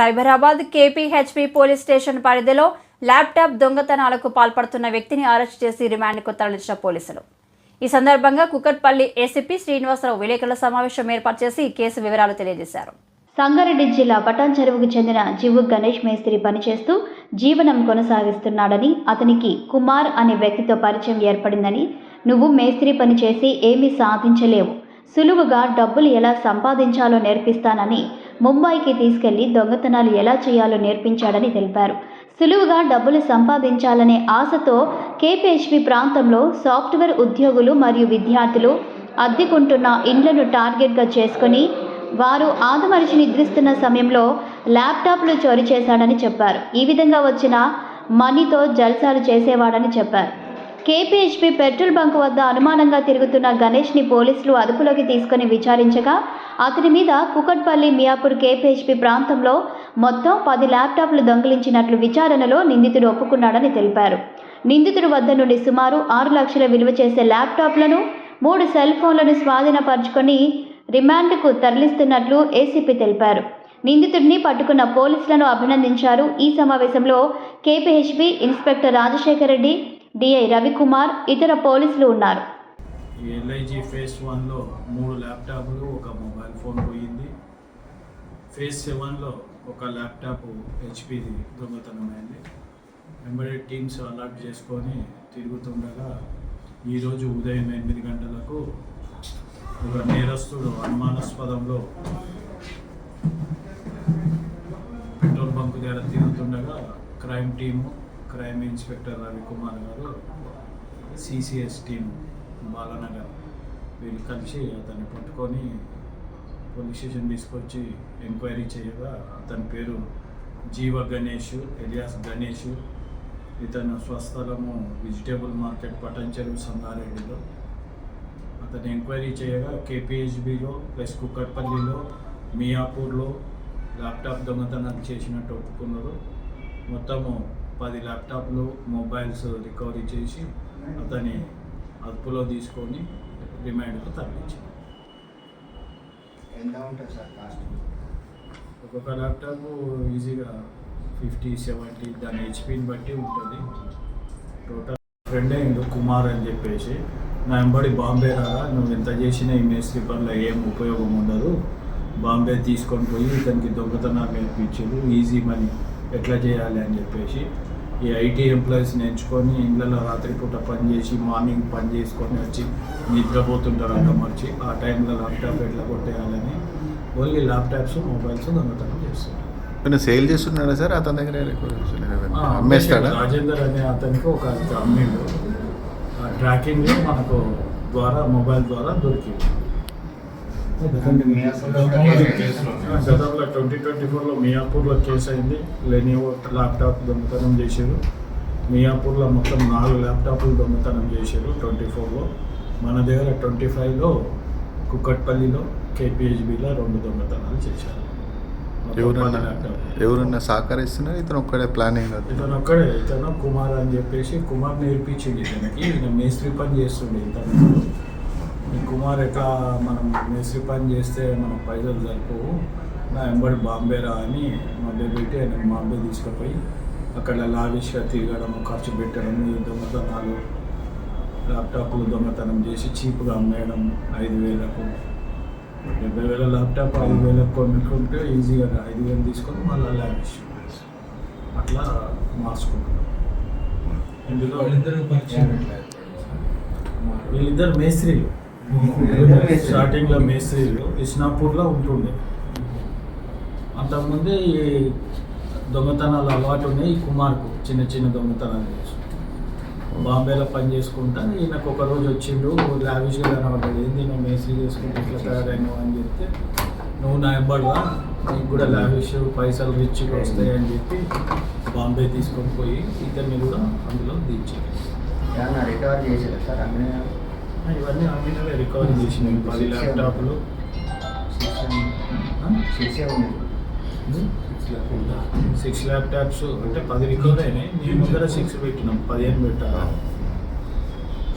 Cyberabad KPHB police station పరిధిలో laptop దొంగతనాలకు పాల్పడుతున్న వ్యక్తిని అరెస్ట్ చేసి రిమాండ్కు తరలించిన పోలీసులు. ఈ సందర్భంగా కుకట్పల్లి ఏసీపీ శ్రీనివాసరావు విలేకరుల సమావేశం ఏర్పాటు చేసి కేసు వివరాలు తెలియజేశారు. సంగారెడ్డి జిల్లా పటాన్ చెరువుకు చెందిన జివు గణేష్ మేస్త్రి పనిచేస్తూ జీవనం కొనసాగిస్తున్నాడని అతనికి కుమార్ అనే వ్యక్తితో పరిచయం ఏర్పడిందని నువ్వు మేస్త్రి పని చేసి ఏమీ సాధించలేవు. సులువుగా డబ్బులు ఎలా సంపాదించాలో నేర్పిస్తానని ముంబైకి తీసుకెళ్ళి దొంగతనాలు ఎలా చేయాలో నేర్పించాడని తెలిపారు. సులువుగా డబ్బులు సంపాదించాలనే ఆశతో కేపీహెచ్బి ప్రాంతంలో సాఫ్ట్వేర్ ఉద్యోగులు మరియు విద్యార్థులు అద్దెకుంటున్న ఇండ్లను టార్గెట్గా చేసుకొని వారు ఆదమరిచి నిద్రిస్తున్న సమయంలో ల్యాప్టాప్లు చోరీ చేశాడని చెప్పారు. ఈ విధంగా వచ్చిన మనీతో జల్సాలు చేసేవాడని చెప్పారు. కేపీహెచ్పీ పెట్రోల్ బంక్ వద్ద అనుమానంగా తిరుగుతున్న గణేష్ని పోలీసులు అదుపులోకి తీసుకుని విచారించగా అతని మీద కుకట్పల్లి మియాపూర్ కేపీహెచ్పీ ప్రాంతంలో మొత్తం పది ల్యాప్టాప్లు దొంగిలించినట్లు విచారణలో నిందితుడు ఒప్పుకున్నాడని తెలిపారు. నిందితుడి వద్ద నుండి సుమారు ఆరు లక్షల విలువ చేసే ల్యాప్టాప్లను మూడు సెల్ ఫోన్లను స్వాధీనపరుచుకొని రిమాండ్కు తరలిస్తున్నట్లు ఏసీపీ తెలిపారు. నిందితుడిని పట్టుకున్న పోలీసులను అభినందించారు. ఈ సమావేశంలో KPHB inspector Rajasekhara Reddy DI Ravikumar ఇతర పోలీసులు ఉన్నారు. ఈ ఫేస్ వన్లో మూడు ల్యాప్టాప్లు ఒక మొబైల్ ఫోన్ పోయింది. ఫేస్ సెవెన్లో ఒక ల్యాప్టాప్ హెచ్పిది దొంగతనమైంది. ఎంబెడెడ్ టీమ్స్ అలర్ట్ చేసుకొని తిరుగుతుండగా ఈరోజు ఉదయం ఎనిమిది గంటలకు ఒక నేరస్తుడు అనుమానాస్పదంలో పెట్రోల్ బంక్ దగ్గర తిరుగుతుండగా crime team crime inspector Ravikumar గారు సిసిఎస్ టీం బాలనగర్ వీళ్ళు కలిసి అతన్ని పట్టుకొని పోలీస్ స్టేషన్ తీసుకొచ్చి ఎంక్వైరీ చేయగా అతని పేరు జీవ గణేష్ ఎలియాస్ గణేష్. ఇతను స్వస్థలము వెజిటేబుల్ మార్కెట్ పటంచెరు సంగారెడ్డిలో. అతను ఎంక్వైరీ చేయగా కేపీహెచ్బిలో ప్లస్ కుక్కట్పల్లిలో మియాపూర్లో ల్యాప్టాప్ దొంగతనాలు చేసినట్టు ఒప్పుకున్నారు. మొత్తము పది ల్యాప్టాప్లు మొబైల్స్ రికవరీ చేసి అతని అదుపులో తీసుకొని రిమాండ్కు తరలించారు ఎంత ఉంటుంది సార్ కాస్ట్ ఒక్కొక్క ల్యాప్టాప్ ఈజీగా ఫిఫ్టీ సెవెంటీ దాని హెచ్పిని బట్టి ఉంటుంది. టోటల్ ఫ్రెండ్ అయిండు కుమార్ అని చెప్పేసి నా ఎంబడి బాంబే రాగా నువ్వు ఎంత చేసినా ఈ మేస్త్రి పనులు ఏం ఉపయోగం ఉండదు. బాంబే తీసుకొని పోయి ఇతనికి దొంగతనాలు నేర్పించారు ఈజీ మనీ ఎట్లా చేయాలి? అని చెప్పేసి ఈ ఐటీ ఎంప్లాయీస్ని ఎంచుకొని ఇళ్ళలో రాత్రిపూట పని చేసి మార్నింగ్ పని చేసుకొని వచ్చి నిద్రపోతుంటారు అడ్డమర్చి ఆ టైంలో ల్యాప్టాప్ ఎట్లా కొట్టేయాలని ఓన్లీ ల్యాప్టాప్స్ మొబైల్స్ దొంగతనం ఏమైనా సేల్ చేస్తున్నాడా సార్? అతని దగ్గర అమ్మేస్తాడా? రాజేందర్ అనే అతనికి ఒక అమ్మిండు. ఆ ట్రాకింగ్ మనకు ద్వారా మొబైల్ ద్వారా దొరికింది. గతంలో ట్వంటీ ట్వంటీ ఫోర్లో మియాపూర్లో కేసు అయింది. లెనివో ల్యాప్టాప్ దొంగతనం చేశారు. మియాపూర్లో మొత్తం నాలుగు ల్యాప్టాప్లు దొంగతనం చేశారు ట్వంటీ ఫోర్లో మన దగ్గర ట్వంటీ ఫైవ్లో కుక్కట్పల్లిలో కేపీహెచ్బిలో రెండు దొంగతనాలు చేశారు. ఎవరన్నా సహకరిస్తున్నారు? ఇతను ఒక్కడే ప్లానింగ్ ఇతను ఒక్కడే ఇతను కుమార్ అని చెప్పేసి కుమార్ నేర్పించింది ఇతనికి. ఈయన మేస్త్రి పని చేస్తుండే ఇతను. కుమార్ ఎట్లా మనం మేస్త్రి పని చేస్తే మనం పైసలు సరిపోవు? నా ఎంబడి బాంబే రా అని మధ్య పెట్టి ఆయన బాంబే తీసుకుపోయి అక్కడ లావిష్గా తిరగడం ఖర్చు పెట్టడం ఈ దొంగతనాలు ల్యాప్టాప్లు దొంగతనం చేసి చీప్గా అమ్మేయడం ఐదు వేలకు. డెబ్బై వేల ల్యాప్టాప్ ఐదు వేలకు కొనుక్కుంటే ఈజీగా ఐదు వేలు తీసుకొని మళ్ళీ లావిష్ అట్లా మార్చుకుంటున్నాం. ఇందులో వీళ్ళిద్దరు మేస్త్రీలు. స్టార్టింగ్లో మేస్త్రీలు ఇస్నాపూర్లో ఉంటుండే. అంతకుముందే ఈ దొంగతనాలు అలవాటు ఉన్నాయి ఈ కుమార్కు చిన్న చిన్న దొంగతనాలు చేసి. బాంబేలో పని చేసుకుంటా ఈయనకు ఒక రోజు వచ్చిండు లావిష్గా కనబడ్డాడు ఏంది నువ్వు మేస్త్రీ చేసుకుంటే ఇట్లా తయారైనావు అని చెప్తే నువ్వు నా ఎంబడిగా నీకు కూడా లావిష్ పైసలు రిచ్గా వస్తాయి అని చెప్పి బాంబే తీసుకొని పోయి ఇతన్ని కూడా అందులో దించారు రికవర్ చేసారా సార్ అన్నీ ఇవన్నీ అమ్మినవే రికవరీ చేసినాయి పది ల్యాప్టాప్లు సిక్స్ ల్యాప్టాప్స్ అంటే పది రికవర్ అయినాయి. మీ ముందర సిక్స్ పెట్టినాం పదిహేను పెట్టాలి?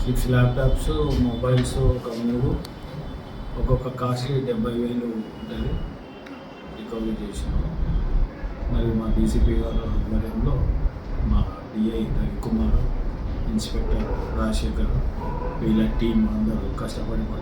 సిక్స్ ల్యాప్టాప్స్ మొబైల్స్ ఒక మూడు ఒక్కొక్క కాస్ట్లీ డెబ్బై వేలు ఉంటుంది. రికవరీ చేసినాము మరి మా డీసీపీ గారు ఆధ్వర్యంలో మా డిఐ రవికుమార్ ఇన్స్పెక్టర్ రాజశేఖర్ వీళ్ళ టీం అందరూ కష్టపడి పట్టుకున్నారు.